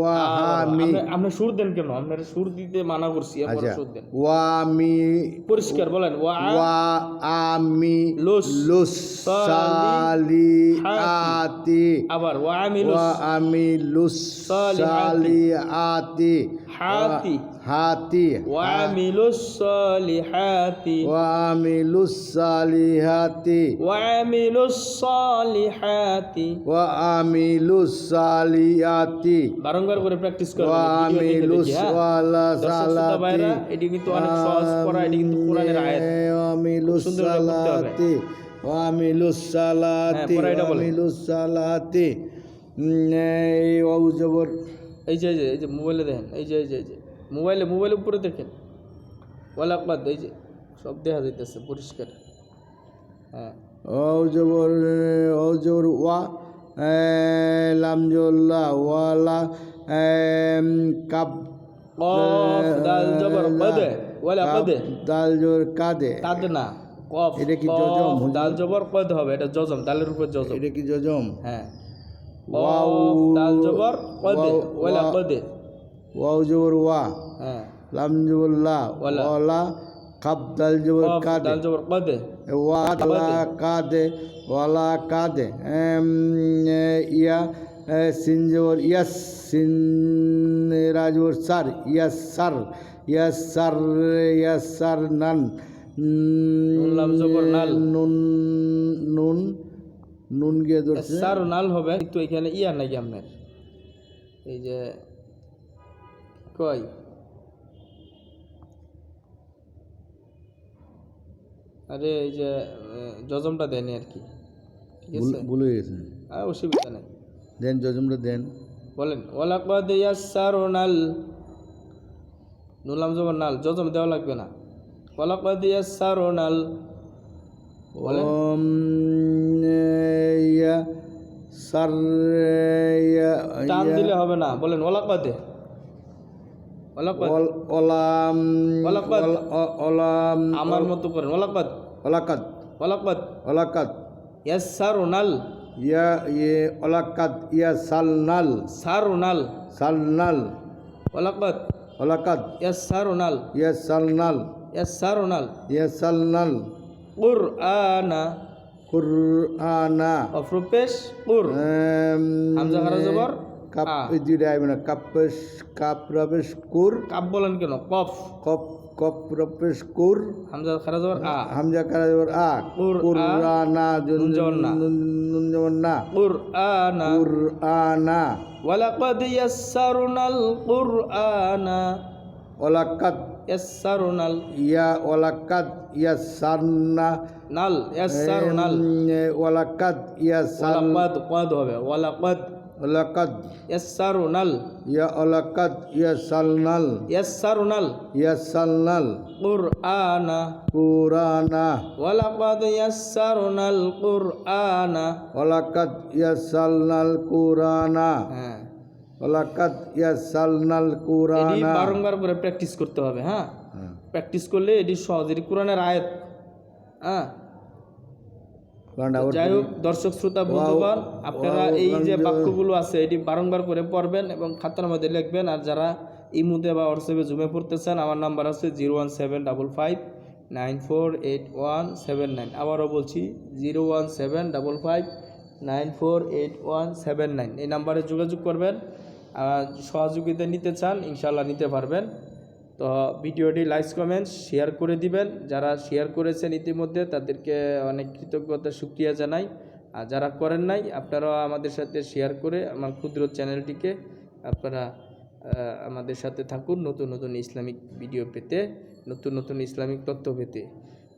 ওয়া হা আপনি সুর দেন কেন? আপনার সুর দিতে মানা করছি এরপরে আচ্ছা সুর দেন। ওয়া মি পরিষ্কার বলেন ওয়া ওয়া আমি লুস লুস আতি। আবার ওয়া ওয়া আমি লুস সালিহাতি হাতি। হাতি। ওয়া আমিলুস সালিহাতি ওয়া আমি লুস সালিহাতি ওয়া আমিলুস সালিহাতি ওয়া আমি লুস সালিহাতি বারংবার করে প্র্যাকটিস করবেন ওয়া ভিডিও আমি দেখে লুস দেখে, হ্যাঁ? ওয়ালা সালাতি এটি কিন্তু অনেক সহজ পড়া এটি কিন্তু কোরআনের আয়াত। করে হবে। সালাতি সালাতি হ্যাঁ, এটা বলেন। আমিলুস সালাতি এই ওয়াউ জবর এই যে এই যে এই যে মোবাইলে দেখেন এই যে এই যে এই যে মোবাইলে মোবাইলের উপরে দেখেন। ওয়ালাকবাদ এই যে সব দেখা যাইতেছে পরিষ্কার। হ্যাঁ। ওয়াউ জবর ওয়াউ জবর ওয়া এ, লাম জল্লা ওয়ালা কাব দাল জবর কদে ওয়ালা কদে। দাল জবর কাদে কাদ না কফ এটা কি জজম? দাল জবর কদ হবে? এটা জজম দালের উপর জজম। এটা কি জজম? হ্যাঁ। ওয়াও দাল জবর কদে ওয়াও- ওয়ালা ওয়া- কদে ওয়াউ জবর ওয়া হ্যাঁ লাম জবর লা ওয়ালা। কাব দাল জবর কাদে দাল জবর কদে ওয়ালা কাদে ওয়ালা কাদে ইয়া সিন জবর ইয়াস সিন রাজবর সার ইয়াস সার ইয়াস সার ইয়াস সার নান নুন। নুন নুন গিয়ে ধরছে। সার নাল হবে কিন্তু এখানে ইয়া নাকি আপনার? এই যে কই? আরে এই যে জজমটা দেন আর কি ঠিক আছে? ভুল- গেছে। আর অসুবিধা নেই। দেন জজমটা দেন। বলেন ওয়ালাকাদ ইয়াসসারুনাল নুলাম জবর নাল জজম দেওয়া লাগবে না। ওয়ালাকাদ ইয়াসসারুনাল বলেন। সার ইয়া টান দিলে হবে না বলেন অল- ওলাম অ- ওলাম আমার মতো করেন ওয়ালাকাদ ওলাকাদ ওয়ালাকাদ ওলাকাদ ইয়াসসারুনাল ইয়া ইয়ে ওলাকাদ ইয়া সালনাল সারুনাল। সালনাল ওয়ালাকাদ ওলাকাদ ইয়াসসারুনাল ইয়া সালনাল ইয়াসসারুনাল ইয়া সালনাল কুরআনা। কুরআনা। অফরুপেশ কুর এম, হামজা খারা জবর কাপ দুইটা আইবে না কাপেশ কাপ রবেশ কুর। কাপ বলেন কেন? কফ। কপ কপ রবেশ কুর। হামজা খারা জবর আ। হামজা কারা জবর আ। কুর কুরআনা নুন জবর না। নুন জবর না। কুরআনা কুরআনা। ওয়ালাকাদ ইয়াসসারুনাল কুরআনা। ওলাকাদ ইয়াসসারুনাল ইয়া ওলাকাদ ইয়া সারনা নাল ইয়াসসারুনাল ওলাকাদ ইয়া সার ওয়ালাকাদ কাদ হবে ওয়ালাকাদ ওলাকাদ ইয়াসসারুনাল ইয়া ওলাকাদ ইয়া সালনাল ইয়াসসারুনাল ইয়া সালনাল কুরআনা। কুরানা ওয়ালাকাদ ইয়াসসারুনাল কুরআনা। ওলাকাদ ইয়া সালনাল কুরানা হ্যাঁ। ওলাকাদ ইয়া সালনাল এটি বারংবার করে প্র্যাকটিস করতে হবে হ্যাঁ। প্র্যাকটিস করলে এটি সহজ এটি কোরআনের আয়াত হ্যাঁ? যাই হোক দর্শক শ্রোতা বন্ধুগণ আপনারা এই যে বাক্যগুলো আছে এটি বারংবার করে পড়বেন এবং খাতার মধ্যে লিখবেন। আর যারা ইমুতে বা হোয়াটসঅ্যাপে জুমে পড়তেছেন আমার নাম্বার আছে zero one seven double five nine four eight one seven nine আবারও বলছি zero one seven double five nine four eight one seven nine এই নাম্বারে যোগাযোগ করবেন। সহযোগিতা নিতে চান ইনশাল্লাহ নিতে পারবেন। তো ভিডিওটি লাইক, কমেন্ট, শেয়ার করে দিবেন। যারা শেয়ার করেছেন ইতিমধ্যে, তাদেরকে অনেক কৃতজ্ঞতা, সুক্রিয়া জানাই। আর যারা করেন নাই, আপনারাও আমাদের সাথে শেয়ার করে আমার ক্ষুদ্র চ্যানেলটিকে আপনারা আমাদের সাথে থাকুন নতুন নতুন ইসলামিক ভিডিও পেতে, নতুন নতুন ইসলামিক তথ্য পেতে।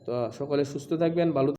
তো সকলে সুস্থ থাকবেন, ভালো